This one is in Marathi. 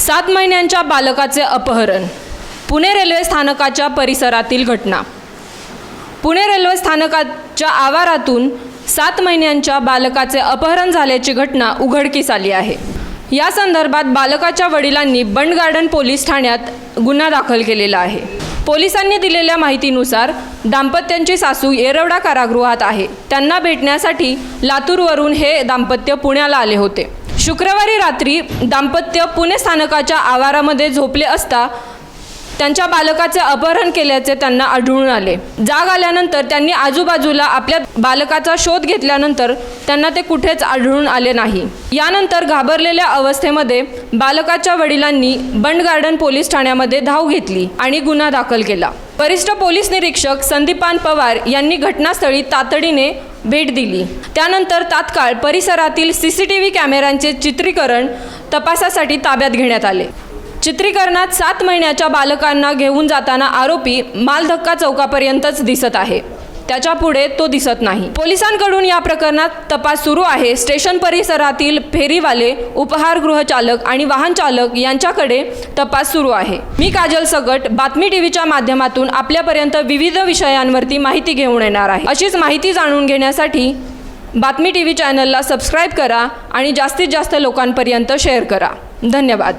सात महिन्यांच्या बालकाचे अपहरण. पुणे रेल्वे स्थानकाच्या परिसरातील घटना. पुणे रेल्वे स्थानकाच्या आवारातून सात महिन्यांच्या बालकाचे अपहरण झाल्याची घटना उघडकीस आली आहे. या संदर्भात बालकाच्या वडिलांनी बंड गार्डन पोलीस ठाण्यात गुन्हा दाखल केलेला आहे. पोलिसांनी दिलेल्या माहितीनुसार दाम्पत्यांची सासू येरवडा कारागृहात आहे. त्यांना भेटण्यासाठी लातूरवरून हे दाम्पत्य पुण्याला आले होते. शुक्रवारी रात्री दाम्पत्य पुणे स्थानकाच्या आवारामध्ये झोपले असता त्यांच्या बालकाचे अपहरण केल्याचे त्यांना आढळून आले. जाग आल्यानंतर त्यांनी आजूबाजूला आपल्या बालकाचा शोध घेतल्यानंतर त्यांना ते कुठेच आढळून आले नाही. यानंतर घाबरलेल्या अवस्थेमध्ये बालकाच्या वडिलांनी बंड गार्डन पोलीस ठाण्यामध्ये धाव घेतली आणि गुन्हा दाखल केला. वरिष्ठ पोलीस निरीक्षक संदीपान पवार यांनी घटनास्थळी तातडीने भेट दिली. त्यानंतर तात्काळ परिसरातील सी सी टी व्ही कॅमेऱ्यांचे चित्रीकरण तपासासाठी ताब्यात घेण्यात आले. चित्रीकरणात सात महिन्याच्या बालकांना घेऊन जाताना आरोपी मालधक्का चौकापर्यंतच दिसत आहे. त्याच्या पुढे तो दिसत नाही. पोलिसांकडून या प्रकरणात तपास सुरू आहे. स्टेशन परिसरातील फेरीवाले उपहारगृह चालक आणि वाहन चालक यांच्याकडे तपास सुरू आहे. मी काजल सगट बातमी टीव्हीच्या माध्यमातून आपल्यापर्यंत विविध विषयांवरती माहिती घेऊन येणार आहे. अशीच माहिती जाणून घेण्यासाठी बातमी टी व्ही चॅनलला सबस्क्राईब करा आणि जास्तीत जास्त लोकांपर्यंत शेअर करा. धन्यवाद.